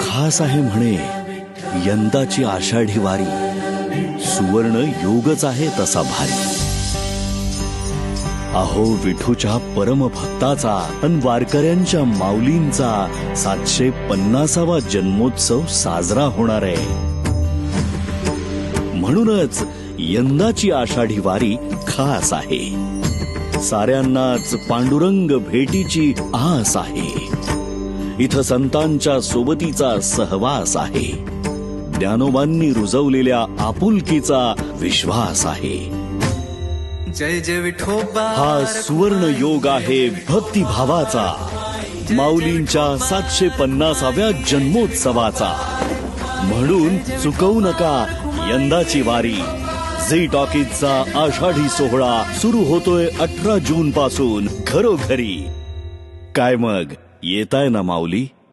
खास आहे म्हणे यंदाची आषाढी वारी. सुवर्ण योगच आहे तसा भारी. अहो विठूच्या परमभक्ताचा अन वारकऱ्यांच्या माऊलींचा सातशे पन्नासावा जन्मोत्सव साजरा होणार आहे. म्हणूनच यंदाची आषाढी वारी खास आहे. साऱ्यांनाच पांडुरंग भेटीची आस आहे. इथं संतांच्या सोबतीचा सहवास आहे. ज्ञानोबांनी रुजवलेल्या आपुलकीचा विश्वास आहे. जय जय विठोबा हा सुवर्ण योग आहे भक्तिभावाचा. माऊलींच्या सातशे पन्नासाव्या जन्मोत्सवाचा. म्हणून चुकवू नका यंदाची वारी. झी टॉकीजचा आषाढी सोहळा सुरू होतोय अठरा जून पासून घरोघरी. काय मग? येताय ना माऊली?